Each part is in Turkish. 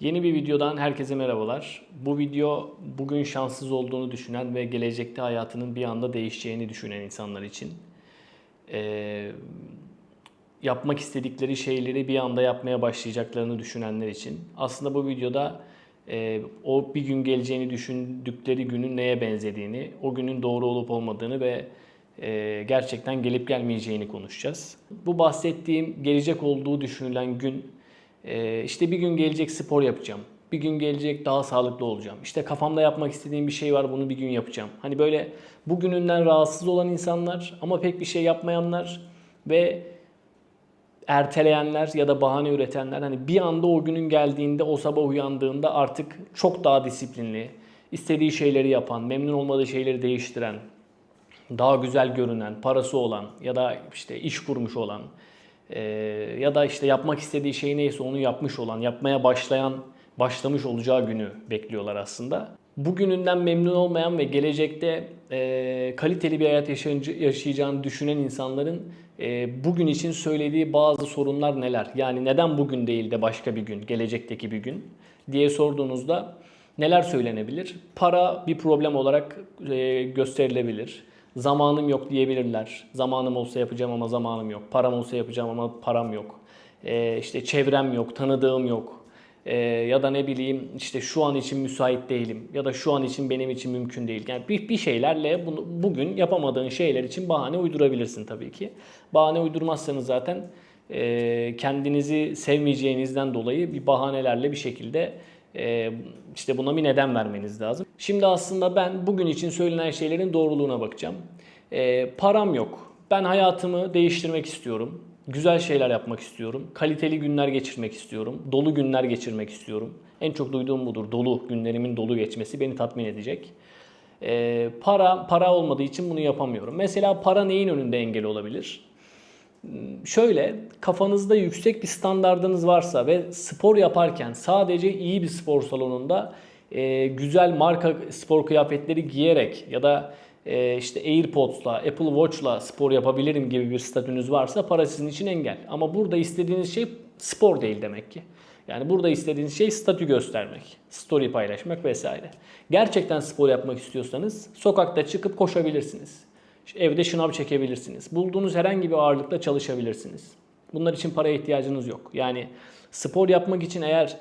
Yeni bir videodan herkese merhabalar. Bu video bugün şanssız olduğunu düşünen ve gelecekte hayatının bir anda değişeceğini düşünen insanlar için. Ee, yapmak istedikleri şeyleri bir anda yapmaya başlayacaklarını düşünenler için. Aslında bu videoda e, o bir gün geleceğini düşündükleri günün neye benzediğini, o günün doğru olup olmadığını ve e, gerçekten gelip gelmeyeceğini konuşacağız. Bu bahsettiğim gelecek olduğu düşünülen gün ee, işte bir gün gelecek spor yapacağım. Bir gün gelecek daha sağlıklı olacağım. İşte kafamda yapmak istediğim bir şey var bunu bir gün yapacağım. Hani böyle bugününden rahatsız olan insanlar ama pek bir şey yapmayanlar ve erteleyenler ya da bahane üretenler hani bir anda o günün geldiğinde o sabah uyandığında artık çok daha disiplinli, istediği şeyleri yapan, memnun olmadığı şeyleri değiştiren, daha güzel görünen, parası olan ya da işte iş kurmuş olan ee, ya da işte yapmak istediği şey neyse onu yapmış olan, yapmaya başlayan, başlamış olacağı günü bekliyorlar aslında. Bugününden memnun olmayan ve gelecekte e, kaliteli bir hayat yaşayacağını düşünen insanların e, bugün için söylediği bazı sorunlar neler? Yani neden bugün değil de başka bir gün, gelecekteki bir gün diye sorduğunuzda neler söylenebilir? Para bir problem olarak e, gösterilebilir. Zamanım yok diyebilirler. Zamanım olsa yapacağım ama zamanım yok. Param olsa yapacağım ama param yok. Ee, işte çevrem yok, tanıdığım yok. Ee, ya da ne bileyim işte şu an için müsait değilim. Ya da şu an için benim için mümkün değil. Yani bir, bir şeylerle bunu, bugün yapamadığın şeyler için bahane uydurabilirsin tabii ki. Bahane uydurmazsanız zaten e, kendinizi sevmeyeceğinizden dolayı bir bahanelerle bir şekilde e, işte buna bir neden vermeniz lazım. Şimdi aslında ben bugün için söylenen şeylerin doğruluğuna bakacağım. E, param yok. Ben hayatımı değiştirmek istiyorum. Güzel şeyler yapmak istiyorum. Kaliteli günler geçirmek istiyorum. Dolu günler geçirmek istiyorum. En çok duyduğum budur. Dolu günlerimin dolu geçmesi beni tatmin edecek. E, para para olmadığı için bunu yapamıyorum. Mesela para neyin önünde engel olabilir? Şöyle kafanızda yüksek bir standardınız varsa ve spor yaparken sadece iyi bir spor salonunda e, güzel marka spor kıyafetleri giyerek ya da e, işte AirPods'la, Apple Watch'la spor yapabilirim gibi bir statünüz varsa para sizin için engel. Ama burada istediğiniz şey spor değil demek ki. Yani burada istediğiniz şey statü göstermek, story paylaşmak vesaire. Gerçekten spor yapmak istiyorsanız sokakta çıkıp koşabilirsiniz. Evde şınav çekebilirsiniz. Bulduğunuz herhangi bir ağırlıkla çalışabilirsiniz. Bunlar için paraya ihtiyacınız yok. Yani spor yapmak için eğer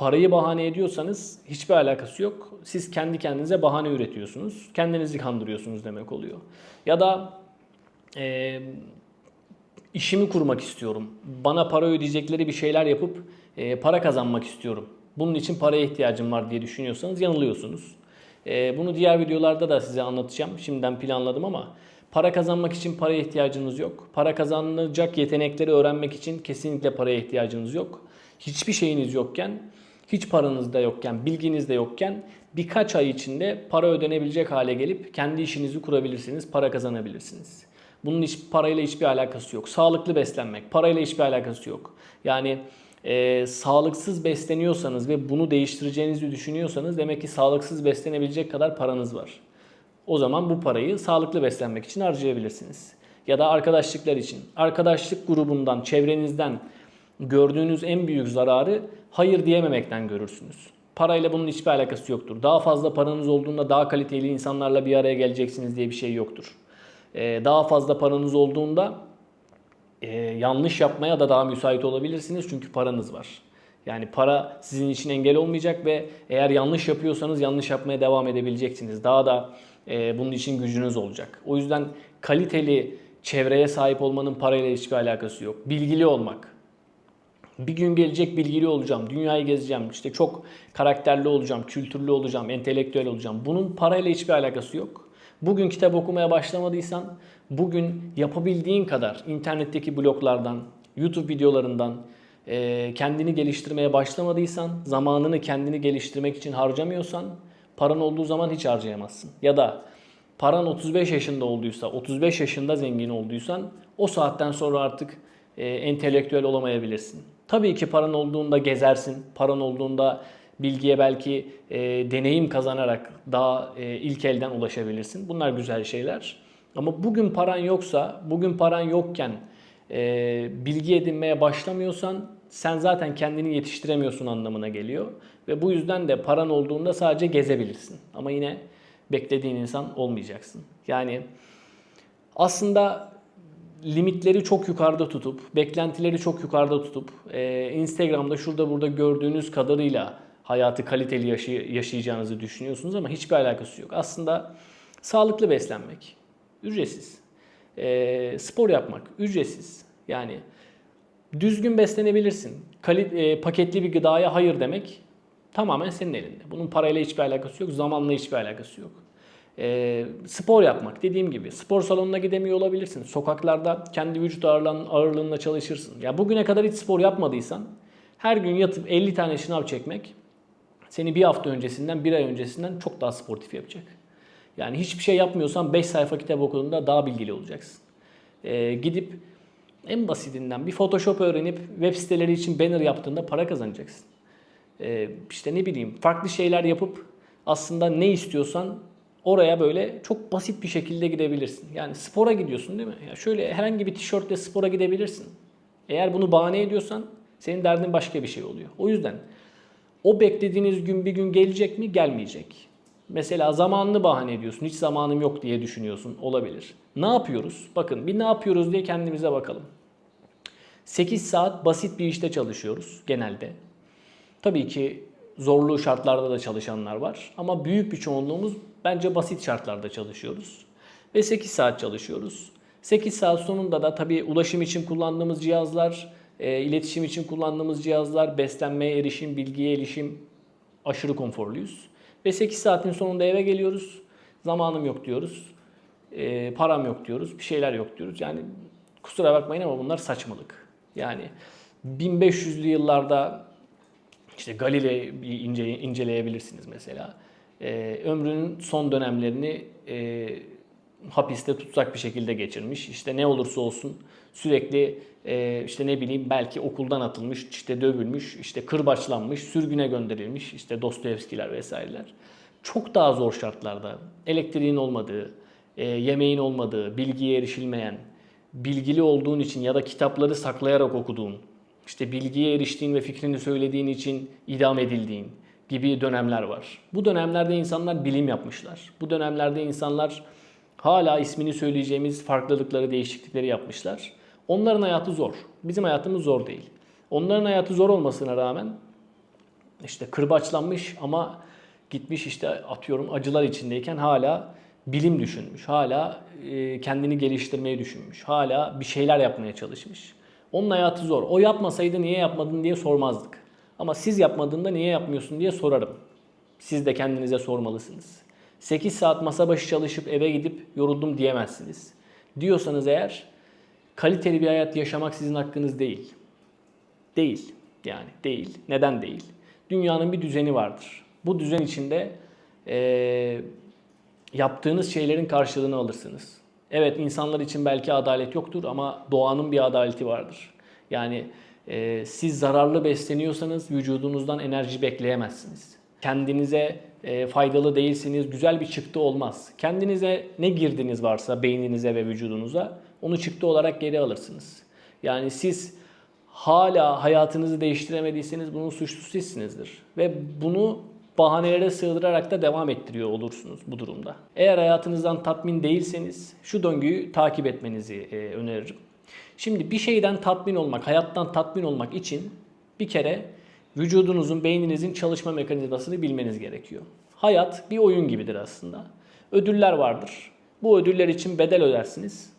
parayı bahane ediyorsanız hiçbir alakası yok. Siz kendi kendinize bahane üretiyorsunuz. Kendinizi kandırıyorsunuz demek oluyor. Ya da e, işimi kurmak istiyorum. Bana para ödeyecekleri bir şeyler yapıp e, para kazanmak istiyorum. Bunun için paraya ihtiyacım var diye düşünüyorsanız yanılıyorsunuz. E, bunu diğer videolarda da size anlatacağım. Şimdiden planladım ama para kazanmak için paraya ihtiyacınız yok. Para kazanılacak yetenekleri öğrenmek için kesinlikle paraya ihtiyacınız yok. Hiçbir şeyiniz yokken, hiç paranız da yokken, bilginiz de yokken birkaç ay içinde para ödenebilecek hale gelip kendi işinizi kurabilirsiniz, para kazanabilirsiniz. Bunun hiç parayla hiçbir alakası yok. Sağlıklı beslenmek parayla hiçbir alakası yok. Yani e, sağlıksız besleniyorsanız ve bunu değiştireceğinizi düşünüyorsanız demek ki sağlıksız beslenebilecek kadar paranız var. O zaman bu parayı sağlıklı beslenmek için harcayabilirsiniz. Ya da arkadaşlıklar için. Arkadaşlık grubundan, çevrenizden gördüğünüz en büyük zararı hayır diyememekten görürsünüz. Parayla bunun hiçbir alakası yoktur. Daha fazla paranız olduğunda daha kaliteli insanlarla bir araya geleceksiniz diye bir şey yoktur. Ee, daha fazla paranız olduğunda e, yanlış yapmaya da daha müsait olabilirsiniz çünkü paranız var. Yani para sizin için engel olmayacak ve eğer yanlış yapıyorsanız yanlış yapmaya devam edebileceksiniz. Daha da e, bunun için gücünüz olacak. O yüzden kaliteli çevreye sahip olmanın parayla hiçbir alakası yok. Bilgili olmak. Bir gün gelecek bilgili olacağım, dünyayı gezeceğim, işte çok karakterli olacağım, kültürlü olacağım, entelektüel olacağım. Bunun parayla hiçbir alakası yok. Bugün kitap okumaya başlamadıysan, bugün yapabildiğin kadar internetteki bloglardan, YouTube videolarından e, kendini geliştirmeye başlamadıysan, zamanını kendini geliştirmek için harcamıyorsan, paran olduğu zaman hiç harcayamazsın. Ya da paran 35 yaşında olduysa, 35 yaşında zengin olduysan, o saatten sonra artık e, entelektüel olamayabilirsin. Tabii ki paran olduğunda gezersin, paran olduğunda bilgiye belki e, deneyim kazanarak daha e, ilk elden ulaşabilirsin. Bunlar güzel şeyler. Ama bugün paran yoksa, bugün paran yokken e, bilgi edinmeye başlamıyorsan sen zaten kendini yetiştiremiyorsun anlamına geliyor. Ve bu yüzden de paran olduğunda sadece gezebilirsin. Ama yine beklediğin insan olmayacaksın. Yani aslında limitleri çok yukarıda tutup, beklentileri çok yukarıda tutup, e, Instagram'da şurada burada gördüğünüz kadarıyla hayatı kaliteli yaşay- yaşayacağınızı düşünüyorsunuz ama hiçbir alakası yok. Aslında sağlıklı beslenmek, ücretsiz. E, spor yapmak, ücretsiz. Yani düzgün beslenebilirsin. Kali, e, paketli bir gıdaya hayır demek tamamen senin elinde. Bunun parayla hiçbir alakası yok, zamanla hiçbir alakası yok. E, spor yapmak dediğim gibi spor salonuna gidemiyor olabilirsin. Sokaklarda kendi vücut ağırlığın, ağırlığınla çalışırsın. Ya bugüne kadar hiç spor yapmadıysan her gün yatıp 50 tane şınav çekmek seni bir hafta öncesinden, bir ay öncesinden çok daha sportif yapacak. Yani hiçbir şey yapmıyorsan 5 sayfa kitap okuduğunda daha bilgili olacaksın. E, gidip en basitinden bir Photoshop öğrenip web siteleri için banner yaptığında para kazanacaksın. Ee, işte ne bileyim farklı şeyler yapıp aslında ne istiyorsan oraya böyle çok basit bir şekilde gidebilirsin. Yani spora gidiyorsun değil mi? Ya şöyle herhangi bir tişörtle spora gidebilirsin. Eğer bunu bahane ediyorsan senin derdin başka bir şey oluyor. O yüzden o beklediğiniz gün bir gün gelecek mi? Gelmeyecek. Mesela zamanını bahane ediyorsun. Hiç zamanım yok diye düşünüyorsun. Olabilir. Ne yapıyoruz? Bakın bir ne yapıyoruz diye kendimize bakalım. 8 saat basit bir işte çalışıyoruz genelde. Tabii ki zorlu şartlarda da çalışanlar var ama büyük bir çoğunluğumuz bence basit şartlarda çalışıyoruz. Ve 8 saat çalışıyoruz. 8 saat sonunda da tabii ulaşım için kullandığımız cihazlar, e, iletişim için kullandığımız cihazlar, beslenmeye erişim, bilgiye erişim aşırı konforluyuz. Ve 8 saatin sonunda eve geliyoruz. Zamanım yok diyoruz. E, param yok diyoruz. Bir şeyler yok diyoruz. Yani kusura bakmayın ama bunlar saçmalık. Yani 1500'lü yıllarda işte Galile'yi ince, inceleyebilirsiniz mesela. Ee, ömrünün son dönemlerini e, hapiste tutsak bir şekilde geçirmiş. İşte ne olursa olsun sürekli e, işte ne bileyim belki okuldan atılmış, işte dövülmüş, işte kırbaçlanmış, sürgüne gönderilmiş, işte Dostoyevskiler vesaireler. Çok daha zor şartlarda elektriğin olmadığı, e, yemeğin olmadığı, bilgiye erişilmeyen, bilgili olduğun için ya da kitapları saklayarak okuduğun, işte bilgiye eriştiğin ve fikrini söylediğin için idam edildiğin gibi dönemler var. Bu dönemlerde insanlar bilim yapmışlar. Bu dönemlerde insanlar hala ismini söyleyeceğimiz farklılıkları, değişiklikleri yapmışlar. Onların hayatı zor. Bizim hayatımız zor değil. Onların hayatı zor olmasına rağmen işte kırbaçlanmış ama gitmiş işte atıyorum acılar içindeyken hala bilim düşünmüş. Hala e, kendini geliştirmeyi düşünmüş. Hala bir şeyler yapmaya çalışmış. Onun hayatı zor. O yapmasaydı niye yapmadın diye sormazdık. Ama siz yapmadığında niye yapmıyorsun diye sorarım. Siz de kendinize sormalısınız. 8 saat masa başı çalışıp eve gidip yoruldum diyemezsiniz. Diyorsanız eğer kaliteli bir hayat yaşamak sizin hakkınız değil. Değil. Yani değil. Neden değil? Dünyanın bir düzeni vardır. Bu düzen içinde eee, yaptığınız şeylerin karşılığını alırsınız. Evet insanlar için belki adalet yoktur ama doğanın bir adaleti vardır. Yani e, siz zararlı besleniyorsanız vücudunuzdan enerji bekleyemezsiniz. Kendinize e, faydalı değilsiniz, güzel bir çıktı olmaz. Kendinize ne girdiniz varsa beyninize ve vücudunuza onu çıktı olarak geri alırsınız. Yani siz hala hayatınızı değiştiremediyseniz bunun suçlusu sizsinizdir. Ve bunu bahanelere sığdırarak da devam ettiriyor olursunuz bu durumda. Eğer hayatınızdan tatmin değilseniz şu döngüyü takip etmenizi e, öneririm. Şimdi bir şeyden tatmin olmak, hayattan tatmin olmak için bir kere vücudunuzun, beyninizin çalışma mekanizmasını bilmeniz gerekiyor. Hayat bir oyun gibidir aslında. Ödüller vardır. Bu ödüller için bedel ödersiniz.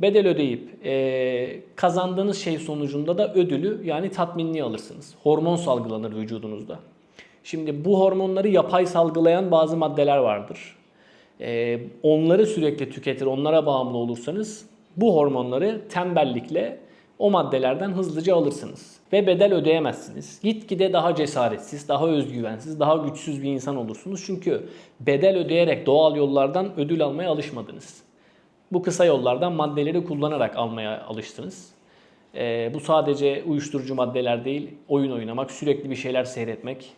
Bedel ödeyip e, kazandığınız şey sonucunda da ödülü yani tatminliği alırsınız. Hormon salgılanır vücudunuzda. Şimdi bu hormonları yapay salgılayan bazı maddeler vardır. Ee, onları sürekli tüketir, onlara bağımlı olursanız bu hormonları tembellikle o maddelerden hızlıca alırsınız. Ve bedel ödeyemezsiniz. Gitgide daha cesaretsiz, daha özgüvensiz, daha güçsüz bir insan olursunuz. Çünkü bedel ödeyerek doğal yollardan ödül almaya alışmadınız. Bu kısa yollardan maddeleri kullanarak almaya alıştınız. Ee, bu sadece uyuşturucu maddeler değil, oyun oynamak, sürekli bir şeyler seyretmek,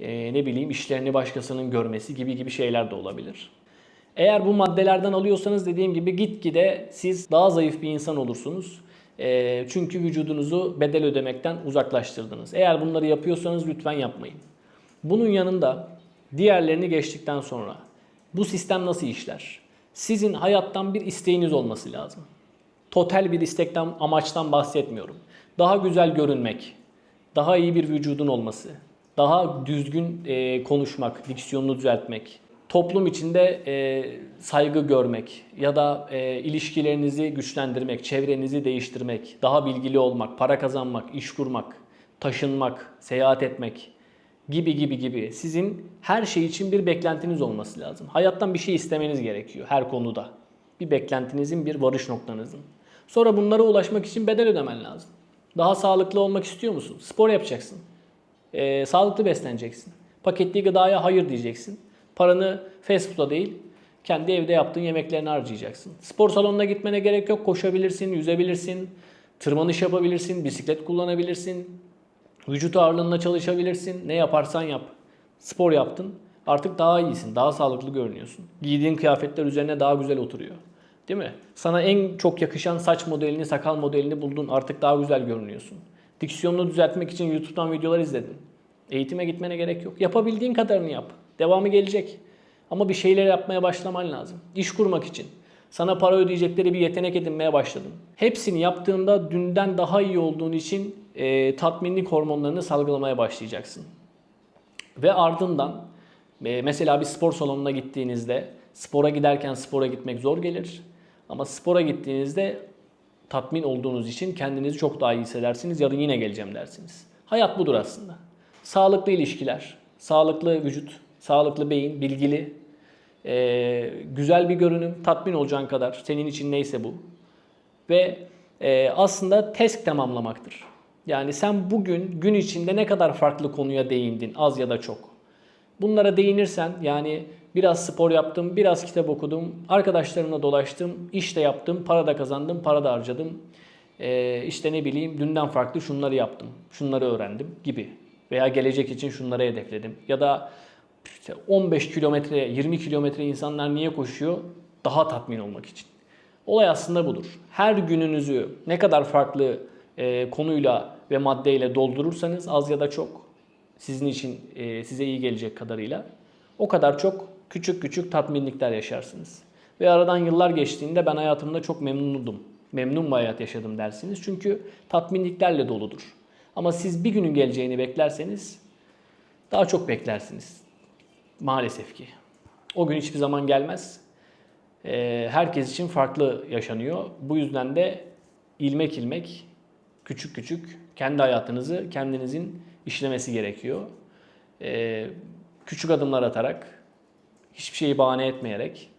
e, ne bileyim işlerini başkasının görmesi gibi gibi şeyler de olabilir. Eğer bu maddelerden alıyorsanız dediğim gibi gitgide siz daha zayıf bir insan olursunuz. E, çünkü vücudunuzu bedel ödemekten uzaklaştırdınız. Eğer bunları yapıyorsanız lütfen yapmayın. Bunun yanında diğerlerini geçtikten sonra bu sistem nasıl işler? Sizin hayattan bir isteğiniz olması lazım. Total bir istekten, amaçtan bahsetmiyorum. Daha güzel görünmek, daha iyi bir vücudun olması, daha düzgün e, konuşmak, diksiyonunu düzeltmek, toplum içinde e, saygı görmek ya da e, ilişkilerinizi güçlendirmek, çevrenizi değiştirmek, daha bilgili olmak, para kazanmak, iş kurmak, taşınmak, seyahat etmek gibi gibi gibi sizin her şey için bir beklentiniz olması lazım. Hayattan bir şey istemeniz gerekiyor her konuda. Bir beklentinizin, bir varış noktanızın. Sonra bunlara ulaşmak için bedel ödemen lazım. Daha sağlıklı olmak istiyor musun? Spor yapacaksın. Ee, sağlıklı besleneceksin. Paketli gıdaya hayır diyeceksin. Paranı fast food'a değil, kendi evde yaptığın yemeklerini harcayacaksın. Spor salonuna gitmene gerek yok. Koşabilirsin, yüzebilirsin, tırmanış yapabilirsin, bisiklet kullanabilirsin, vücut ağırlığında çalışabilirsin. Ne yaparsan yap. Spor yaptın. Artık daha iyisin, daha sağlıklı görünüyorsun. Giydiğin kıyafetler üzerine daha güzel oturuyor. Değil mi? Sana en çok yakışan saç modelini, sakal modelini buldun. Artık daha güzel görünüyorsun. Diksiyonunu düzeltmek için YouTube'dan videolar izledin. Eğitime gitmene gerek yok. Yapabildiğin kadarını yap. Devamı gelecek. Ama bir şeyler yapmaya başlaman lazım. İş kurmak için. Sana para ödeyecekleri bir yetenek edinmeye başladın. Hepsini yaptığında dünden daha iyi olduğun için e, tatminlik hormonlarını salgılamaya başlayacaksın. Ve ardından e, mesela bir spor salonuna gittiğinizde spora giderken spora gitmek zor gelir. Ama spora gittiğinizde tatmin olduğunuz için kendinizi çok daha iyi hissedersiniz. Yarın yine geleceğim dersiniz. Hayat budur aslında. Sağlıklı ilişkiler, sağlıklı vücut, sağlıklı beyin, bilgili, e, güzel bir görünüm, tatmin olacağın kadar senin için neyse bu. Ve e, aslında test tamamlamaktır. Yani sen bugün gün içinde ne kadar farklı konuya değindin az ya da çok. Bunlara değinirsen yani biraz spor yaptım, biraz kitap okudum, arkadaşlarımla dolaştım, iş de yaptım, para da kazandım, para da harcadım. Ee, işte ne bileyim dünden farklı şunları yaptım, şunları öğrendim gibi. Veya gelecek için şunları hedefledim. Ya da işte 15 kilometre, 20 kilometre insanlar niye koşuyor? Daha tatmin olmak için. Olay aslında budur. Her gününüzü ne kadar farklı e, konuyla ve maddeyle doldurursanız az ya da çok sizin için e, size iyi gelecek kadarıyla o kadar çok küçük küçük tatminlikler yaşarsınız. Ve aradan yıllar geçtiğinde ben hayatımda çok memnundum. Memnun bir hayat yaşadım dersiniz. Çünkü tatminliklerle doludur. Ama siz bir günün geleceğini beklerseniz daha çok beklersiniz. Maalesef ki. O gün hiçbir zaman gelmez. Ee, herkes için farklı yaşanıyor. Bu yüzden de ilmek ilmek, küçük küçük kendi hayatınızı kendinizin işlemesi gerekiyor. Ee, küçük adımlar atarak, hiçbir şeyi bahane etmeyerek,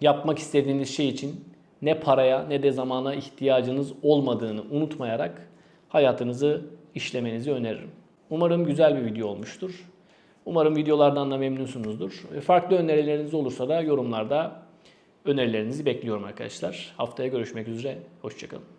yapmak istediğiniz şey için ne paraya ne de zamana ihtiyacınız olmadığını unutmayarak hayatınızı işlemenizi öneririm. Umarım güzel bir video olmuştur. Umarım videolardan da memnunsunuzdur. Ve Farklı önerileriniz olursa da yorumlarda önerilerinizi bekliyorum arkadaşlar. Haftaya görüşmek üzere. Hoşçakalın.